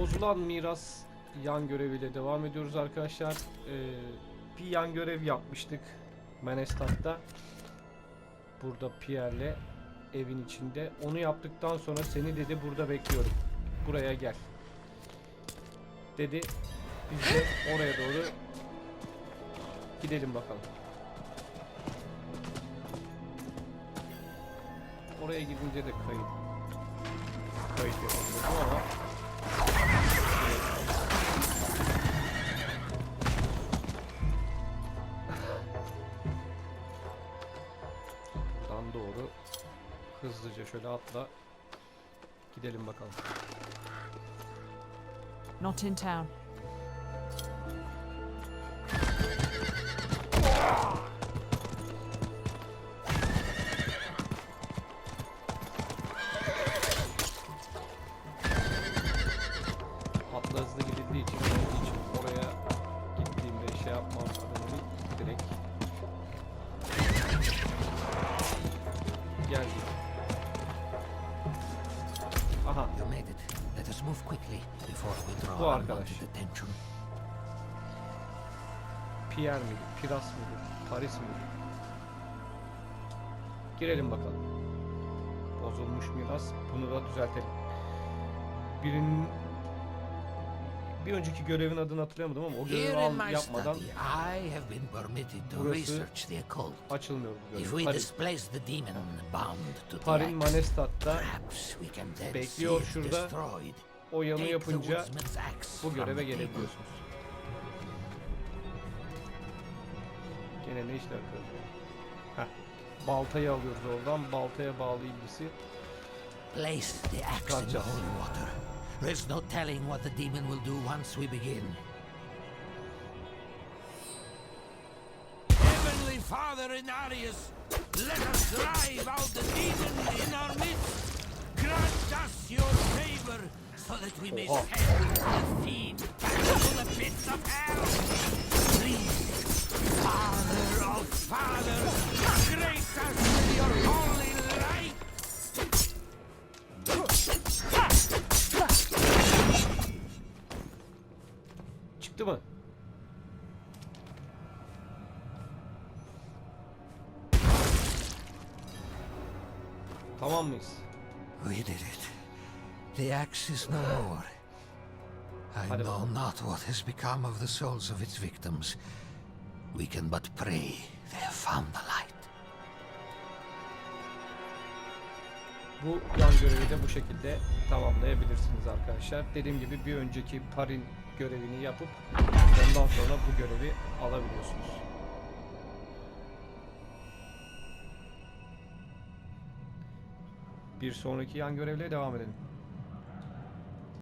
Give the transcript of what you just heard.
bozulan miras yan göreviyle devam ediyoruz arkadaşlar. Ee, bir yan görev yapmıştık Manestat'ta. Burada Pierre'le evin içinde. Onu yaptıktan sonra seni dedi burada bekliyorum. Buraya gel. Dedi. Biz de oraya doğru gidelim bakalım. Oraya gidince de kayıt kayıt yapabilirim ama hızlıca şöyle atla gidelim bakalım. Not in town. Atla hızlı gidildiği için oraya gittiğimde şey yapmam adını direkt geldik. Aha You made it. Let us move quickly before we draw Bu arkadaş. attention. Pierre miydi? Piras mıydı? Paris miydi? Girelim bakalım. Bozulmuş miras. Bunu da düzeltelim. Birinin bir önceki görevin adını hatırlayamadım ama o görevi al- yapmadan study, I have been permitted to Burası- research the occult. açılmıyor bu If görev. we Paris, displace the demon bound to the Parin axe, Manestat'ta bekliyor şurada. o yanı yapınca bu göreve gelebiliyorsunuz. Gene ne işler yapıyoruz? Heh. Baltayı alıyoruz oradan. Baltaya bağlı iblisi. Place the axe in the holy water. There's no telling what the demon will do once we begin. Heavenly Father in Arius, let us drive out the demon in our midst. Grant us your favor so that we may Oha. send the fiend back to the pits of hell. Please, Çıktı mı? Tamam mıyız? We did it. The axe is no more. I Hadi know bakalım. not what has become of the souls of its victims. We can but pray they have found the light. Bu yan görevi de bu şekilde tamamlayabilirsiniz arkadaşlar. Dediğim gibi bir önceki parin görevini yapıp ondan sonra bu görevi alabiliyorsunuz. Bir sonraki yan görevle devam edelim.